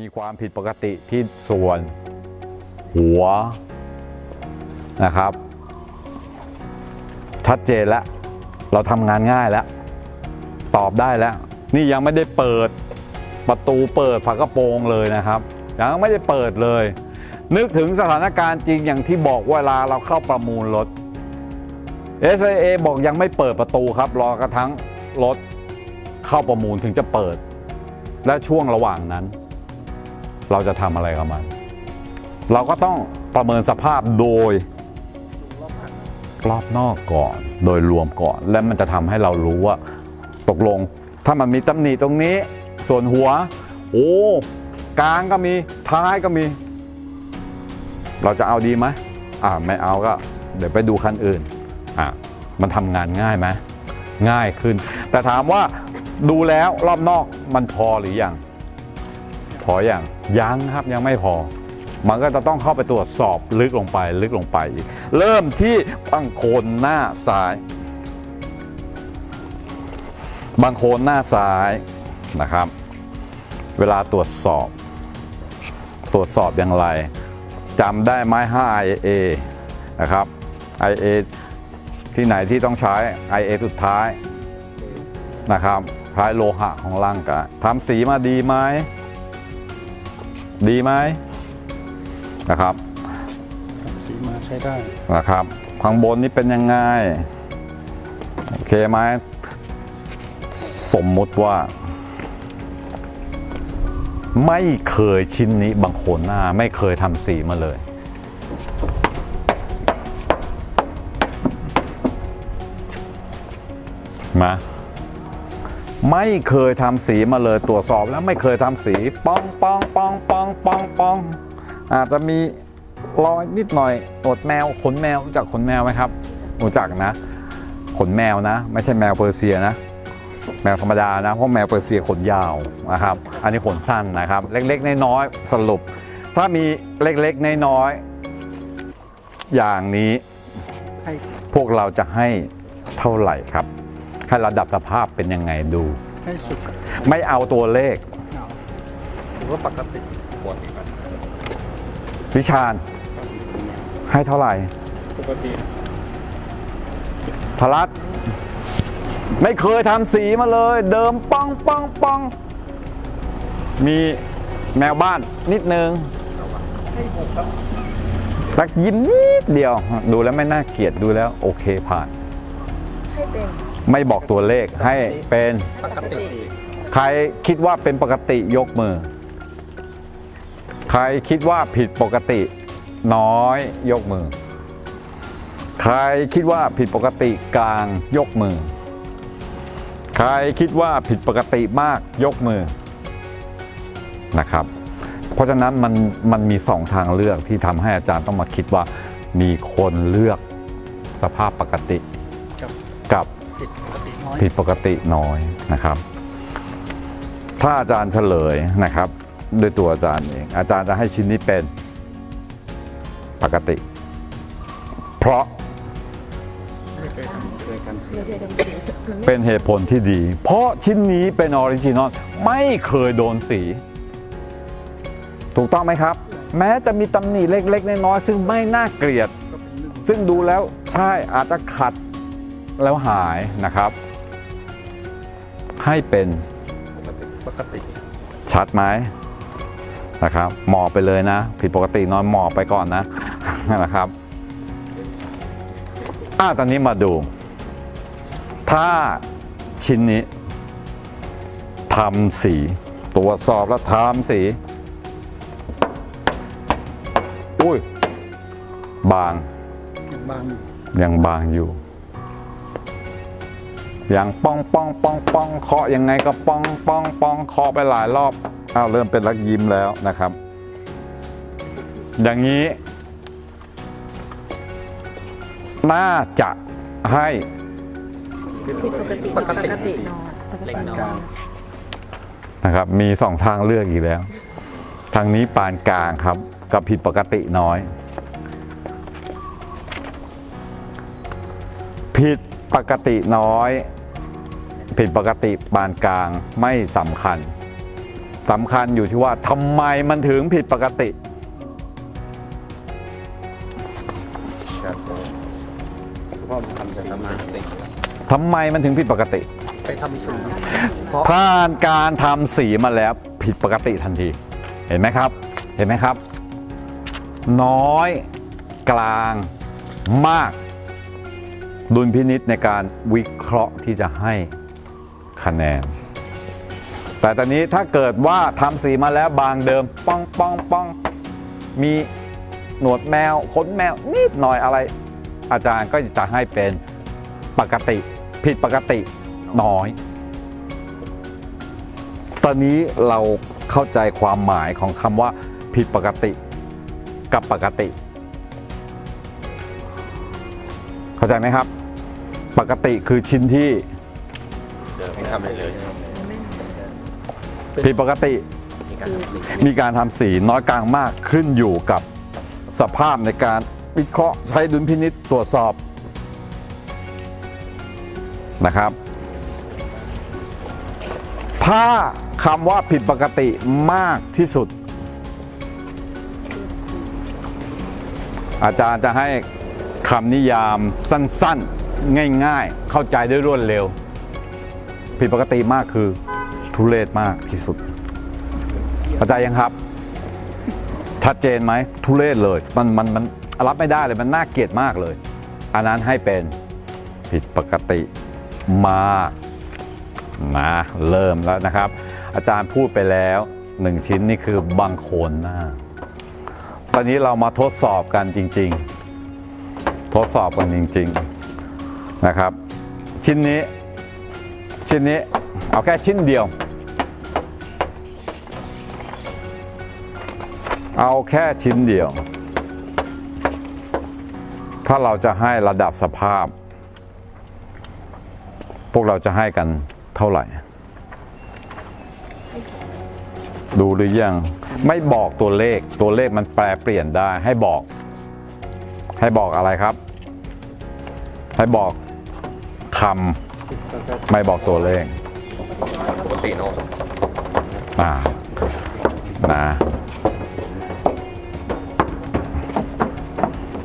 มีความผิดปกติที่ส่วน หัวนะครับ ชัดเจนแล้ว เราทำงานง่ายแล้ว ตอบได้แล้ว นี่ยังไม่ได้เปิดประตูเปิดฝากระโปรงเลยนะครับ ยังไม่ได้เปิดเลย นึกถึงสถานการณ์จริงอย่างที่บอกเวลาเราเข้าประมูลรถ SIA บอกยังไม่เปิดประตูครับ รอกระทั่งรถเข้าประมูลถึงจะเปิด และช่วงระหว่างนั้น เราจะทำอะไรกับมัน เราก็ต้องประเมินสภาพโดยรอบนอกก่อน โดยรวมก่อน และมันจะทำให้เรารู้ว่า ตกลง ถ้ามันมีตำหนิตรงนี้ ส่วนหัว โอ้กลางก็มีท้ายก็มี เราจะเอาดีไหมอ่าไม่เอาก็ เดี๋ยวไปดูคันอื่นอะมันทำงานง่ายไหมง่ายขึ้น แต่ถามว่าดูแล้วรอบนอกมันพอหรือยัง พออย่างยังครับยังไม่พอ มันก็จะต้องเข้าไปตรวจสอบลึกลงไปลึกลงไปอีกเริ่มที่บังโคนหน้าซ้ายบังโคนหน้าซ้ายนะครับ เวลาตรวจสอบ ตรวจสอบอย่างไรจำได้ไหม 5IA นะครับ IA ที่ไหนที่ต้องใช้ IA สุดท้ายนะครับใช้โลหะของร่างกายทำสีมาดีไหม ดีไหมนะครับสีมาใช้ได้นะครับข้างบนนี่เป็นยังไงโอเคไหมสมมุติว่า ไม่เคยชิ้นนี้บางโคนหน้า ไม่เคยทำสีมาเลย มา ไม่เคยทำสีมาเลยตรวจสอบแล้วไม่เคยทำสีป้องป้องป้องป้องป้องป้องอาจจะมีรอยนิดหน่อยตดแมวขนแมวรู้จักขนแมวไหมครับรู้จักนะ ขนแมวนะ ไม่ใช่แมวเปอร์เซียนะ แมวธรรมดานะเพราะแมวเปอร์เซียขนยาวนะครับ อันนี้ขนสั้นนะครับ เล็กๆน้อยๆสรุป ถ้ามีเล็กๆน้อยๆอย่างนี้ พวกเราจะให้เท่าไหร่ครับ ให้ระดับสภาพเป็นยังไงดู ให้สุดไม่เอาตัวเลข เอาถือว่าปกติวิชาญให้เท่าไหร่ ปกติพลัดไม่เคยทำสีมาเลย เดิมป้องป้องป้องมีแมวบ้านนิดนึงให้หกครับรักยิ้มนิดเดียว ดูแล้วไม่น่าเกลียดดูแล้ว โอเคผ่าน ให้เป็น ไม่บอกตัวเลขให้เป็นปกติ ใครคิดว่าเป็นปกติยกมือ ใครคิดว่าผิดปกติ น้อยยกมือ ใครคิดว่าผิดปกติกลางยกมือ ใครคิดว่าผิดปกติมากยกมือนะครับ เพราะฉะนั้นมันมันมีสองทางเลือกที่ทำให้อาจารย์ต้องมาคิดว่ามีคนเลือกสภาพปกติกับกับ ผิดปกติน้อยผิดปกติน้อยนะครับ ถ้าอาจารย์เฉลยนะครับด้วยตัวอาจารย์เองอาจารย์จะให้ชิ้นนี้เป็นปกติ เพราะเป็นเหตุผลที่ดี เพราะชิ้นนี้เป็นออริจินอลไม่เคยโดนสี ถูกต้องไหมครับ แม้จะมีตำหนิเล็กๆ น้อยๆซึ่งไม่น่าเกลียด ซึ่งดูแล้วใช่อาจจะขัด แล้วหายนะครับ ให้เป็นปกติปกติชัดไหมนะครับ หมอบไปเลยนะ ผิดปกตินอนหมอบไปก่อนนะนะครับอ่าตอนนี้มาดู ถ้าชิ้นนี้ทำสีตรวจสอบแล้วทำสี อุ้ย บางอย่างบางอยู่ยังบาง อยู่ยังป้องป้องป้องป้องเคาะยังไงก็ป้องป้องป้องเคาะไปหลายรอบอ้าวเริ่มเป็นรักยิ้มแล้วนะครับ อย่างนี้ น่าจะให้ผิดปกติปกตินอนปกตินอนนะครับ มีสองทางเลือกอีกแล้ว ทางนี้ปานกลางครับ กับผิดปกติน้อย ผิดปกติน้อย ผิดปกติปานกลางไม่สำคัญสำคัญอยู่ที่ว่าทำไมมันถึงผิดปกติ ครับเพราะมันทำสีมาทำไมมันถึงผิดปกติ ไปทำสีถ้าการทำสีมาแล้วผิดปกติทันที เห็นไหมครับ เห็นไหมครับ น้อยกลางมาก ดุลพินิษในการวิเคราะห์ที่จะให้ คะแนน แต่ตอนนี้ถ้าเกิดว่าทำสีมาแล้วบางเดิมป้องป้องป้องมีหนวดแมวขนแมวนิดหน่อยอะไร อาจารย์ก็จะให้เป็นปกติผิดปกติน้อย ตอนนี้เราเข้าใจความหมายของคำว่าผิดปกติกับปกติ เข้าใจไหมครับ ปกติคือชิ้นที่ ทำอะไรเลยผิดปกติมีการทำสีมีการทำสีน้อยกลางมากขึ้นอยู่กับสภาพในการวิเคราะห์ใช้ดุลพินิษตรวจสอบนะครับ ถ้าคำว่าผิดปกติมากที่สุด อาจารย์จะให้คำนิยามสั้นๆ ง่ายๆ เข้าใจได้รวดเร็ว ผิดปกติมากคือทุเรศมากที่สุดเข้าใจยังครับ ชัดเจนไหมทุเรศเลย มันมันมันรับไม่ได้เลยมันน่าเกลียดมากเลย อันนั้นให้เป็นผิดปกติมานะเริ่มแล้วนะครับ อาจารย์พูดไปแล้วหนึ่งชิ้นนี่คือบังโคนหน้า ตอนนี้เรามาทดสอบกันจริง ๆ ทดสอบกันจริง ๆนะครับ ชิ้นนี้ ชิ้นนี้เอาแค่ชิ้นเดียว เอาแค่ชิ้นเดียว ถ้าเราจะให้ระดับสภาพ พวกเราจะให้กันเท่าไหร่ ดูหรือยัง ไม่บอกตัวเลขตัวเลขมันแปลเปลี่ยนได้ให้บอก ให้บอกอะไรครับ ให้บอกคำ ไม่บอกตัวเลขปกติเนาะอ่านะ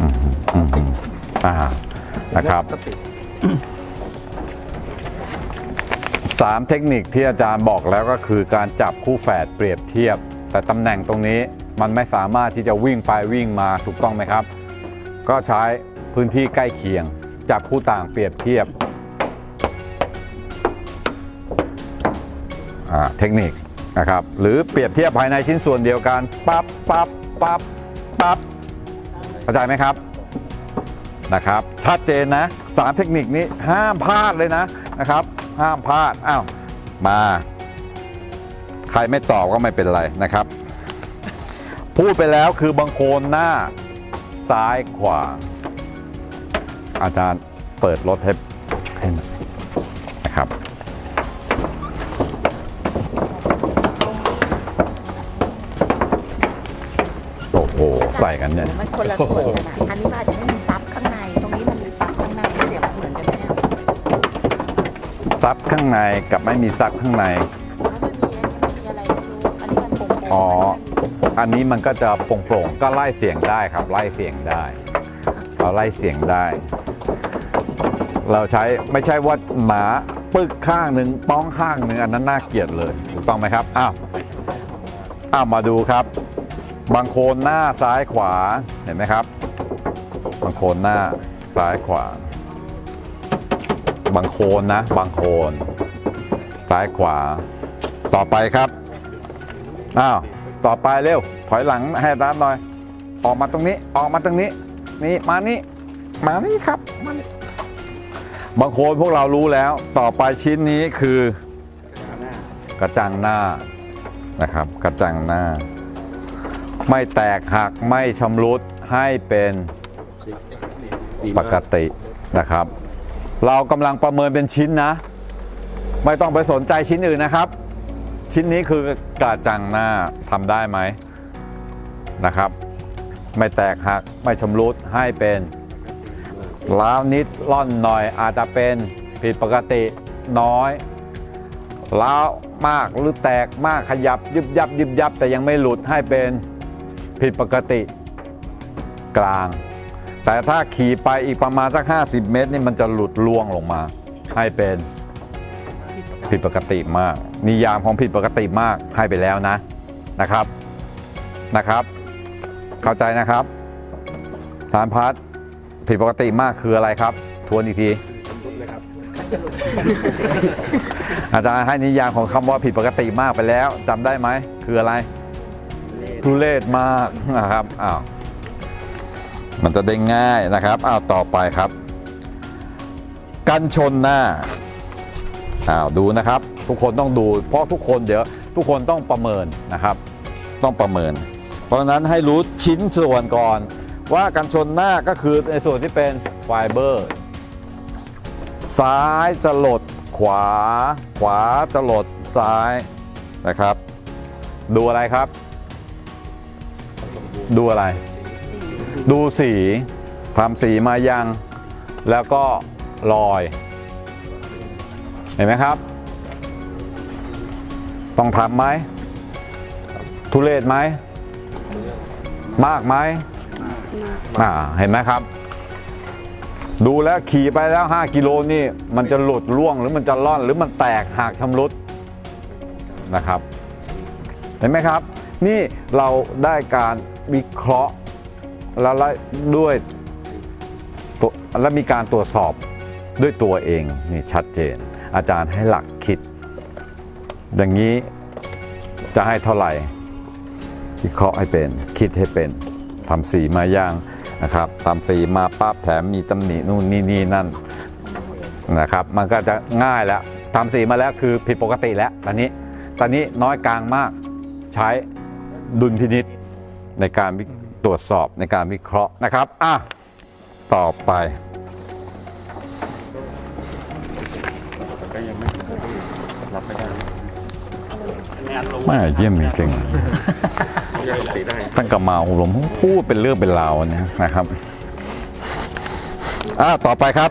อืมอืมอืมอ่านะครับปกติสามเทคนิคที่อาจารย์บอกแล้วก็คือการจับคู่แฝดเปรียบเทียบ แต่ตำแหน่งตรงนี้มันไม่สามารถที่จะวิ่งไปวิ่งมาถูกต้องไหมครับ ก็ใช้พื้นที่ใกล้เคียง จับคู่ต่างเปรียบเทียบ เทคนิคนะครับหรือเปรียบเทียบภายในชิ้นส่วนเดียวกันปั๊บปั๊บปั๊บปั๊บเข้าใจไหมครับนะครับ ชัดเจนนะสามเทคนิคนี้ห้ามพลาดเลยนะนะครับ ห้ามพลาดอ้าวมา ใครไม่ตอบก็ไม่เป็นไรนะครับ พูดไปแล้วคือบางโคนหน้าซ้ายขวา อาจารย์เปิดรถให้ให้หน่อยนะครับ โอ้โห ใส่กันเนี่ย มันคนละส่วนกันอะอันนี้มันอาจจะไม่มีซับข้างใน ตรงนี้มันมีซับข้างในเดี๋ยวเหมือนกันไหมอะซับข้างในกับไม่มีซับข้างในแล้วมันมีอันนี้มันมีอะไรไม่รู้ อันนี้มันโป่งๆอ๋ออันนี้มันมีอันนี้มันก็จะโปร่งๆ ก็ไล่เสียงได้ครับ ไล่เสียงได้ เราไล่เสียงได้ เราใช้ไม่ใช่ว่าหนาปึกข้างหนึ่งป้องข้างหนึ่งอันนั้นน่าเกลียดเลยถูกต้องไหมครับ อ้าว อ้าวมาดูครับ บางโคนหน้าซ้ายขวาเห็นไหมครับ บางโคนหน้าซ้ายขวา บางโคนนะ บางโคนซ้ายขวา ต่อไปครับอ้าวต่อไปเร็ว ถอยหลังให้อาจารย์หน่อย ออกมาตรงนี้ออกมาตรงนี้ นี่มานี่มานี่ครับมานี่บางคนพวกเรารู้แล้ว ต่อไปชิ้นนี้คือกระจังหน้านะครับ กระจังหน้า ไม่แตกหักไม่ชำรุดให้เป็นปกตินะครับ เรากำลังประเมินเป็นชิ้นนะ ไม่ต้องไปสนใจชิ้นอื่นนะครับ ชิ้นนี้คือกระจังหน้าทำได้ไหมนะครับ ไม่แตกหักไม่ชำรุดให้เป็นล้าวนิดล่อนหน่อยอาจจะเป็นผิดปกติน้อยล้าวมากหรือแตกมากขยับยึบยับยึบยับแต่ยังไม่หลุดให้เป็น ผิดปกติกลาง แต่ถ้าขี่ไปอีกประมาณสัก 50 เมตร นี่มันจะหลุดล่วงลงมา ให้เป็นผิดปกติมาก นิยามของผิดปกติมากให้ไปแล้วนะนะครับนะครับ เข้าใจนะครับสารพัดผิดปกติมากคืออะไรครับ ทวนอีกทีอาจารย์ให้นิยามของคำว่าผิดปกติมากไปแล้วจำได้ไหมคืออะไร ทุเลศมากนะครับอ้าวมันจะได้ง่ายนะครับอ้าวต่อไปครับ กันชนหน้าอ้าวดูนะครับ ทุกคนต้องดู เพราะทุกคนเดี๋ยวทุกคนต้องประเมินนะครับ ต้องประเมิน เพราะฉะนั้นให้รู้ชิ้นส่วนก่อน ว่ากันชนหน้าก็คือในส่วนที่เป็นไฟเบอร์ซ้ายจะหลดขวา ขวาจะหลดซ้ายนะครับ ดูอะไรครับ ดูอะไร ดูสีทำสีมายัง แล้วก็รอย เห็นไหมครับ ต้องทำไหม ทุเรศไหม มากไหมอ่าเห็นไหมครับ ดูแล้วขี่ไปแล้ว 5 กิโลนี่ มันจะหลุดร่วงหรือมันจะล่อน หรือมันแตกหักชำรุดนะครับ เห็นไหมครับ นี่เราได้การวิเคราะห์แล้วด้วยและมีการตรวจสอบด้วยตัวเองนี่ชัดเจน อาจารย์ให้หลักคิด อย่างนี้จะให้เท่าไหร่ วิเคราะห์ให้เป็นคิดให้เป็นทำสีมาย่างนะครับทำสีมาปั๊บแถมมีตำหนินู่นนี่นี่นั่นนะครับ มันก็จะง่ายแล้วทำสีมาแล้วคือผิดปกติแล้วตอนนี้ตอนนี้น้อยกลางมากใช้ ดุลพินิษในการตรวจสอบในการวิเคราะห์นะครับอะต่อไปก็ยังไม่รับไม่ได้ไม่เยี่ยมจริงๆตั้งกับมาอบรมพูดเป็นเรื่องเป็นราวเนี่ยนะครับอะต่อไปครับ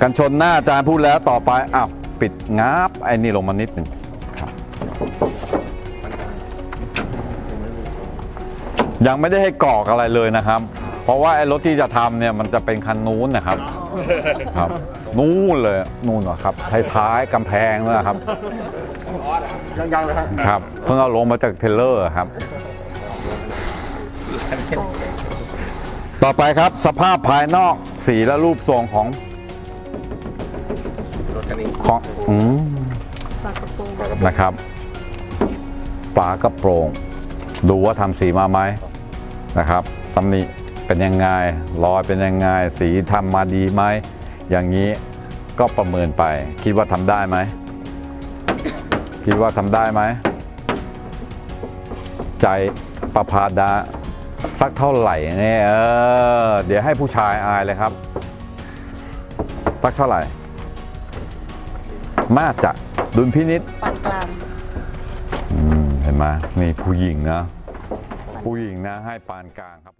กันชนหน้าอาจารย์พูดแล้วต่อไปอ้าวปิดงับไอ้นี่ลงมานิดหนึ่ง ยังไม่ได้ให้กรอกอะไรเลยนะครับ เพราะว่าไอ้รถที่จะทำเนี่ยมันจะเป็นคันนู้นนะครับครับ นู่นเลยนู่นนะครับท้ายๆกำแพงนะครับยังยังเลยฮะครับเพิ่งเอาลงมาจากเทรลเลอร์ครับ ต่อไปครับสภาพภายนอกสีและรูปทรงของรถคันนี้ของอืมนะครับฝากระโปรง ดูว่าทำสีมาไหมนะครับตำหนิเป็นยังไงรอยเป็นยังไง สีทำมาดีไหมอย่างนี้ก็ประเมินไป คิดว่าทำได้ไหมคิดว่าทำได้ไหมใจประพาดาสักเท่าไหร่เนี่ยเออเดี๋ยวให้ผู้ชายอายเลยครับ สักเท่าไหร่น่าจะดุลพินิษปานกลางเห็นไหมนี่ผู้หญิงนะ ผู้หญิงนะให้ปานกลางครับ